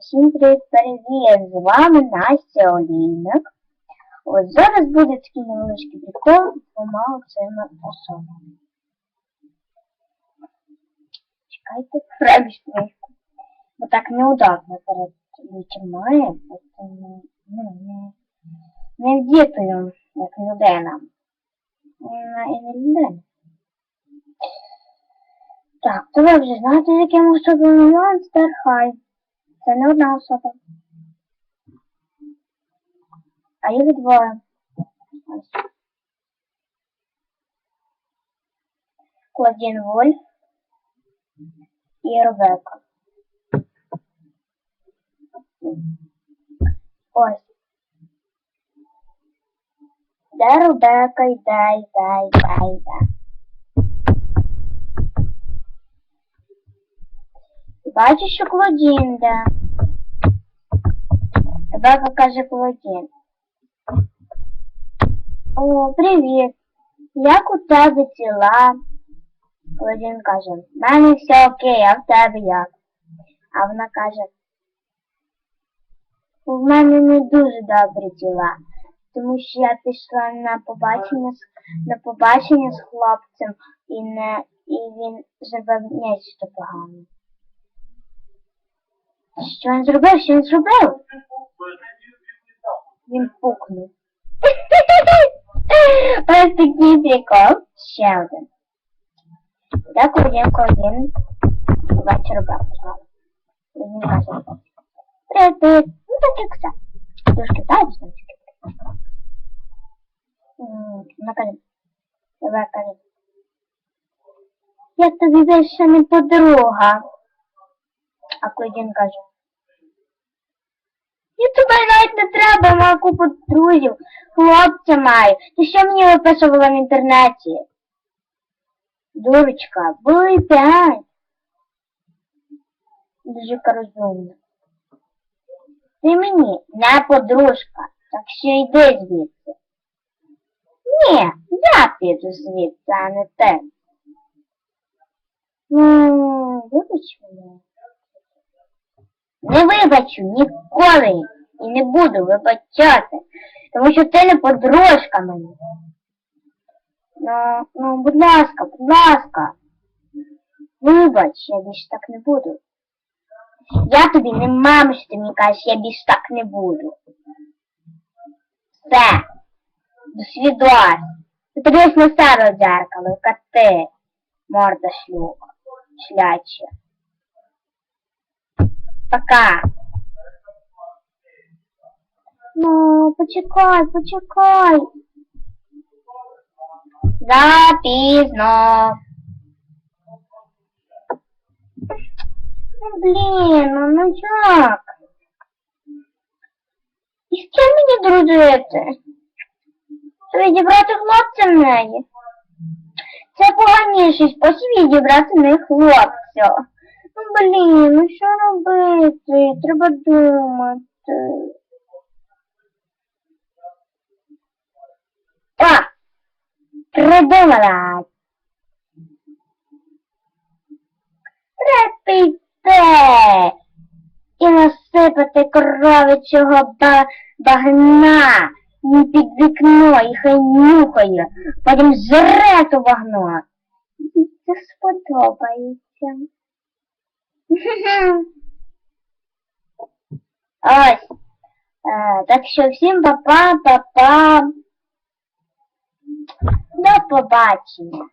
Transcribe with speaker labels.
Speaker 1: Всім привіт, привіт! З вами Настя Олійник. От зараз буде такий невеличкий прикол з двома цими особами. Чекайте, пробіжку. Бо так неудобно перед витримає, тому ну, не, не вдітою, як людина. І не людина. Так, то ви вже знаєте, з яким особливим монстр хай. Це не одна особа. А їх двоє. Ось. Клодін Вольф і Ребека. Ось. Де Ребека йде, йде, йде, йде. Бачиш, що Клодін йде. Ребека каже Клодін. О, привіт. Як у тебе тіла? Клодін каже, в мене все окей, а в тебе як? А вона каже, у мене не дуже добрі тіла, тому що я пішла на побачення з на побачення з хлопцем і не і він зробив нечто погане. Що він зробив? Що він зробив? Він пукнув. Ось такий прикол. Ще один. Так, один один. Вечір робив. Він каже. Привіт. Ну так як все. Трошки так, значить. Вона каже. Давай каже. Я тобі більше не подруга. А Клодін каже. І тебе навіть не треба, маю купу друзів, хлопця маю. Ти що мені виписувала в інтернеті? Дурочка, були п'ять. Дуже розумно. Ти мені не подружка, так що йди звідси. Ні, я піду звідси, а не ти. Ну, вибач мене. Не вибачу ніколи і не буду вибачати, тому що ти не подружка мені. Ну, ну, будь ласка, будь ласка. Вибач, я більше так не буду. Я тобі не мама, що ти мені кажеш, я більше так не буду. Все. До свідос. Подивись на старе дзеркало, яка ти, морда шлюха, шляча. Пока. Ну, почекай, почекай. Запізно. Ну, блін, ну, ну як? І з ким мені дружити? Відібрати хлопця в неї? Це поганіший спосіб відібрати в хлопця. Блін, ну що робити? Треба думати. А! Придумала! Припійте! І насипати коровичого багна під вікно і хай нюхає, потім жре то багно. Їй це сподобається. Ось. Е, так що всім па-па, па-па. До побачення.